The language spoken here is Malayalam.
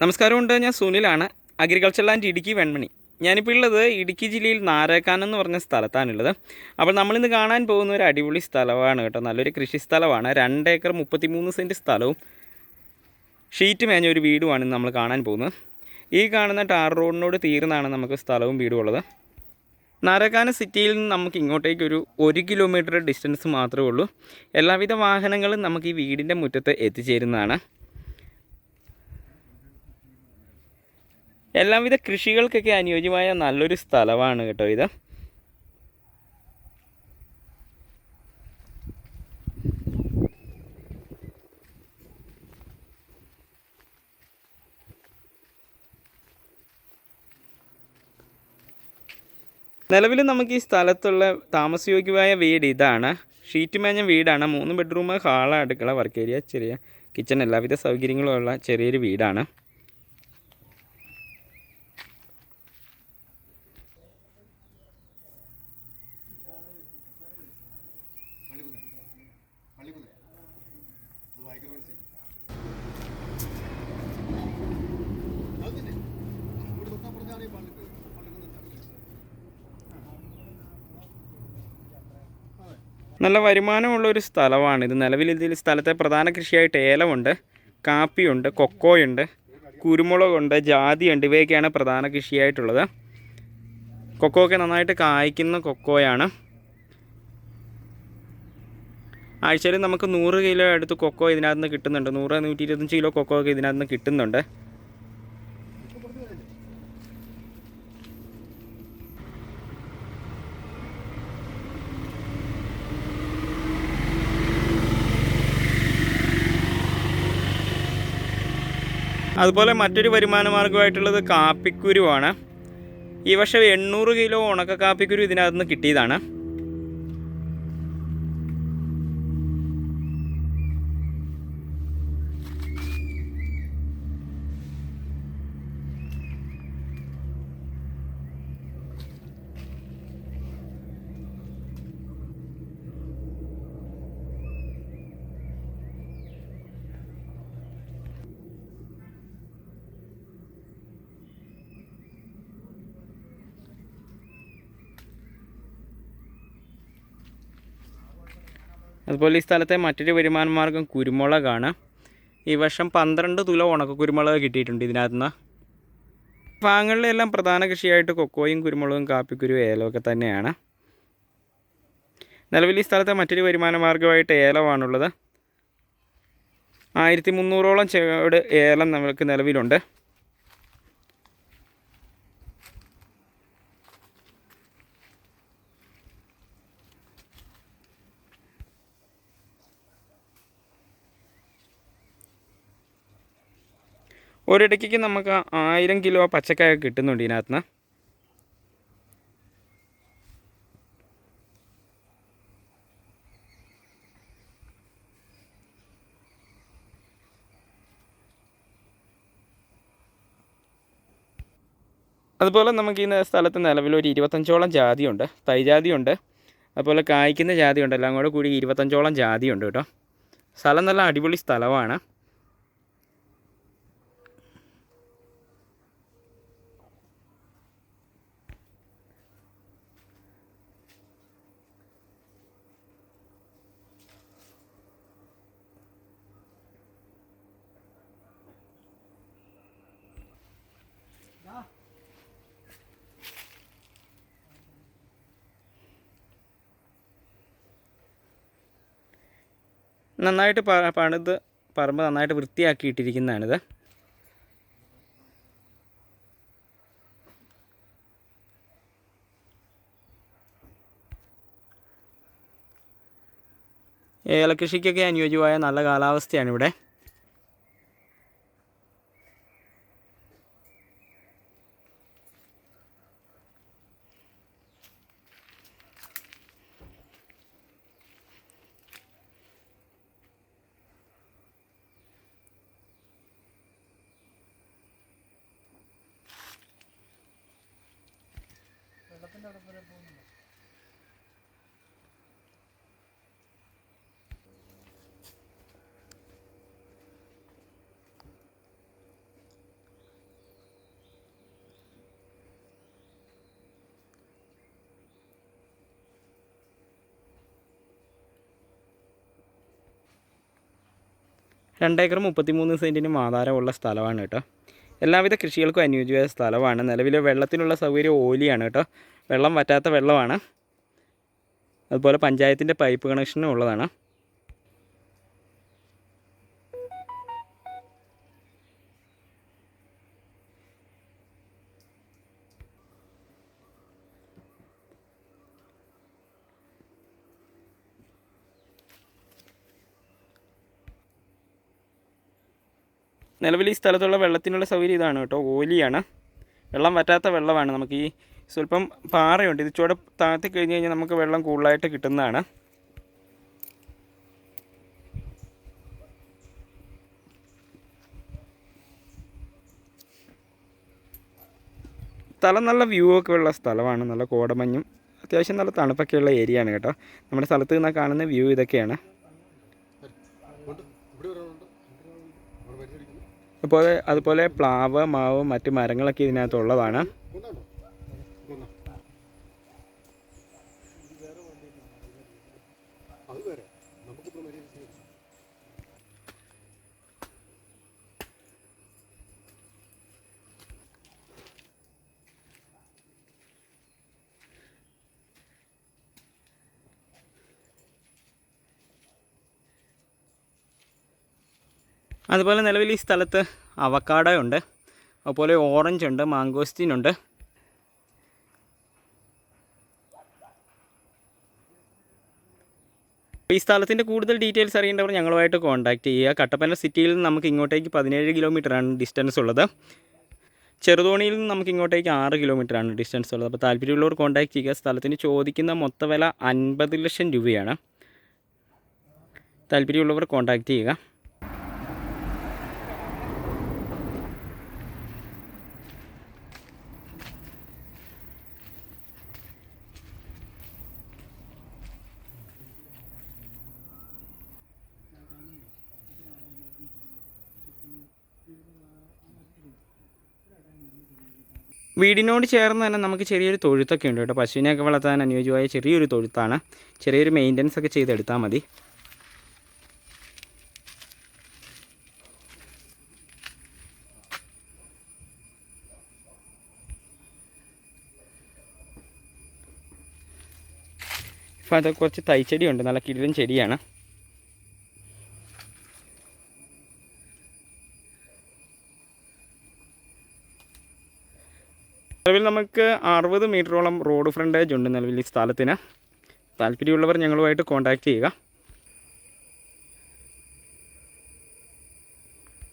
നമസ്കാരമുണ്ട് ഞാൻ സുനിലാണ് അഗ്രികൾച്ചർ ലാൻഡ് ഇടുക്കി വെൺമണി. ഞാനിപ്പോൾ ഉള്ളത് ഇടുക്കി ജില്ലയിൽ നാരക്കാൻ എന്ന് പറഞ്ഞ സ്ഥലത്താണുള്ളത്. അപ്പോൾ നമ്മളിന്ന് കാണാൻ പോകുന്ന ഒരു അടിപൊളി സ്ഥലമാണ് കേട്ടോ നല്ലൊരു കൃഷി സ്ഥലമാണ്. രണ്ട് ഏക്കർ മുപ്പത്തിമൂന്ന് സെന്റ് സ്ഥലവും ഷീറ്റ് മേഞ്ഞ ഒരു വീടുമാണ് നമ്മൾ കാണാൻ പോകുന്നത്. ഈ കാണുന്ന ടാർ റോഡിനോട് തീർന്നാണ് നമുക്ക് സ്ഥലവും വീടും ഉള്ളത്. നാരക്കാന സിറ്റിയിൽ നിന്ന് നമുക്ക് ഇങ്ങോട്ടേക്ക് ഒരു ഒരു കിലോമീറ്റർ ഡിസ്റ്റൻസ് മാത്രമേ ഉള്ളൂ. എല്ലാവിധ വാഹനങ്ങളും നമുക്ക് ഈ വീടിന്റെ മുറ്റത്ത് എത്തിച്ചേരുന്നതാണ്. എല്ലാവിധ കൃഷികൾക്കൊക്കെ അനുയോജ്യമായ നല്ലൊരു സ്ഥലമാണ് കേട്ടോ ഇത്. നിലവിൽ നമുക്ക് ഈ സ്ഥലത്തുള്ള താമസയോഗ്യമായ വീട് ഇതാണ്. ഷീറ്റ് മേഞ്ഞ വീടാണ്. മൂന്ന് ബെഡ്റൂം ഹാൾ അടുക്കള വർക്ക് ഏരിയ ചെറിയ കിച്ചൺ എല്ലാവിധ സൗകര്യങ്ങളും ഉള്ള ചെറിയൊരു വീടാണ്. നല്ല വരുമാനമുള്ള ഒരു സ്ഥലമാണ് ഇത്. നിലവിൽ ഇതിൽ സ്ഥലത്തെ പ്രധാന കൃഷിയായിട്ട് ഏലമുണ്ട് കാപ്പിയുണ്ട് കൊക്കോയുണ്ട് കുരുമുളകുണ്ട് ജാതിയുണ്ട്. ഇവയൊക്കെയാണ് പ്രധാന കൃഷിയായിട്ടുള്ളത്. കൊക്കോ ഒക്കെ നന്നായിട്ട് കായ്ക്കുന്ന കൊക്കോയാണ്. ആഴ്ചയിൽ നമുക്ക് നൂറ് കിലോ അടുത്ത് കൊക്കോ ഇതിനകത്ത് നിന്ന് കിട്ടുന്നുണ്ട്. നൂറ് നൂറ്റി ഇരുപത്തഞ്ച് കിലോ കൊക്കോ ഒക്കെ ഇതിനകത്ത് നിന്ന് കിട്ടുന്നുണ്ട്. അതുപോലെ മറ്റൊരു വരുമാന മാർഗമായിട്ടുള്ളത് കാപ്പിക്കുരുവാണ്. ഈ വർഷം എണ്ണൂറ് കിലോ ഉണക്ക കാപ്പിക്കുരു ഇതിനകത്ത് നിന്ന് കിട്ടിയതാണ്. അതുപോലെ ഈ സ്ഥലത്തെ മറ്റൊരു വരുമാന മാർഗം കുരുമുളകാണ്. ഈ വർഷം പന്ത്രണ്ട് തുല ഉണക്ക കുരുമുളക് കിട്ടിയിട്ടുണ്ട് ഇതിനകത്ത് നിന്ന് ഭാഗങ്ങളിലെല്ലാം പ്രധാന കൃഷിയായിട്ട് കൊക്കോയും കുരുമുളകും കാപ്പിക്കുരു ഏലമൊക്കെ തന്നെയാണ്. നിലവിൽ ഈ സ്ഥലത്തെ മറ്റൊരു വരുമാന മാർഗമായിട്ട് ഏലമാണുള്ളത്. ആയിരത്തി മുന്നൂറോളം ചെട് ഏലം നമുക്ക് നിലവിലുണ്ട്. ഒരിടയ്ക്ക് നമുക്ക് ആയിരം കിലോ പച്ചക്കായ കിട്ടുന്നുണ്ട് ഇതിനകത്ത് അതുപോലെ നമുക്ക് ഈ സ്ഥലത്ത് നിലവിൽ ഒരു ഇരുപത്തഞ്ചോളം ജാതിയുണ്ട്. തൈജാതിയുണ്ട് അതുപോലെ കായ്ക്കുന്ന ജാതിയുണ്ട്. എല്ലാം കൂടെ കൂടി ഇരുപത്തഞ്ചോളം ജാതിയുണ്ട് കേട്ടോ. സ്ഥലം നല്ല അടിപൊളി സ്ഥലമാണ്. നന്നായിട്ട് പണിത് പറമ്പ് നന്നായിട്ട് വൃത്തിയാക്കിയിട്ടിരിക്കുന്നതാണിത്. ഏലകൃഷിക്കൊക്കെ അനുയോജ്യമായ നല്ല അതിന്റെ അവിടെ വരെ പോകുന്നില്ല രണ്ടേക്കർ മുപ്പത്തിമൂന്ന് സെന്റിന് മാതാരമുള്ള സ്ഥലമാണ് കേട്ടോ. എല്ലാവിധ കൃഷികൾക്കും അനുയോജ്യമായ സ്ഥലമാണ്. നിലവിലെ വെള്ളത്തിനുള്ള സൗകര്യം ഓലിയാണ് കേട്ടോ. വെള്ളം വറ്റാത്ത വെള്ളമാണ്. അതുപോലെ പഞ്ചായത്തിന്റെ പൈപ്പ് കണക്ഷനും ഉള്ളതാണ്. നിലവിൽ ഈ സ്ഥലത്തുള്ള വെള്ളത്തിനുള്ള സൗകര്യം ഇതാണ് കേട്ടോ. ഓലിയാണ്. വെള്ളം വറ്റാത്ത വെള്ളമാണ് നമുക്ക് ഈ സ്വല്പം പാറയുണ്ട്. ഇത് ചുവടെ താഴ്ത്തി കഴിഞ്ഞ് കഴിഞ്ഞാൽ നമുക്ക് വെള്ളം കൂടുതലായിട്ട് കിട്ടുന്നതാണ്. സ്ഥലം നല്ല വ്യൂ ഒക്കെ ഉള്ള സ്ഥലമാണ്. നല്ല കോടമഞ്ഞും അത്യാവശ്യം നല്ല തണുപ്പൊക്കെയുള്ള ഏരിയ ആണ് കേട്ടോ. നമ്മുടെ സ്ഥലത്ത് നിന്ന് കാണുന്ന വ്യൂ ഇതൊക്കെയാണ്. അതുപോലെ അതുപോലെ പ്ലാവ് മാവ് മറ്റ് മരങ്ങളൊക്കെ ഇതിനകത്തുള്ളതാണ് അതുപോലെ നിലവിൽ ഈ സ്ഥലത്ത് അവക്കാട ഉണ്ട് അതുപോലെ ഓറഞ്ച് ഉണ്ട് മാങ്കോസ്റ്റീൻ ഉണ്ട്. ഈ സ്ഥലത്തിന്റെ കൂടുതൽ ഡീറ്റെയിൽസ് അറിയേണ്ടവർ ഞങ്ങളുമായിട്ട് കോൺടാക്റ്റ് ചെയ്യുക. കട്ടപ്പന സിറ്റിയിൽ നിന്ന് നമുക്ക് ഇങ്ങോട്ടേക്ക് പതിനേഴ് കിലോമീറ്ററാണ് ഡിസ്റ്റൻസ് ഉള്ളത്. ചെറുതോണിയിൽ നിന്ന് നമുക്ക് ഇങ്ങോട്ടേക്ക് ആറ് കിലോമീറ്ററാണ് ഡിസ്റ്റൻസ് ഉള്ളത്. അപ്പോൾ താല്പര്യമുള്ളവർ കോൺടാക്റ്റ് ചെയ്യുക. സ്ഥലത്തിന് ചോദിക്കുന്ന മൊത്ത വില അൻപത് ലക്ഷം രൂപയാണ്. താല്പര്യമുള്ളവർ കോൺടാക്റ്റ് ചെയ്യുക. വീടിനോട് ചേർന്ന് തന്നെ നമുക്ക് ചെറിയൊരു തൊഴുത്തൊക്കെ ഉണ്ട് കേട്ടോ. പശുവിനെയൊക്കെ വളർത്താൻ അനുയോജ്യമായ ചെറിയൊരു തൊഴുത്താണ്. ചെറിയൊരു മെയിന്റനൻസ് ഒക്കെ ചെയ്തെടുത്താൽ മതി. അപ്പോൾ അത് കുറച്ച് തൈച്ചെടിയുണ്ട്. നല്ല കിടിലൻ ചെടിയാണ്. നിലവിൽ നമുക്ക് അറുപത് മീറ്ററോളം റോഡ് ഫ്രണ്ടേജ് ഉണ്ട് നിലവിൽ ഈ സ്ഥലത്തിന്. താല്പര്യമുള്ളവർ ഞങ്ങളുമായിട്ട് കോൺടാക്റ്റ് ചെയ്യുക.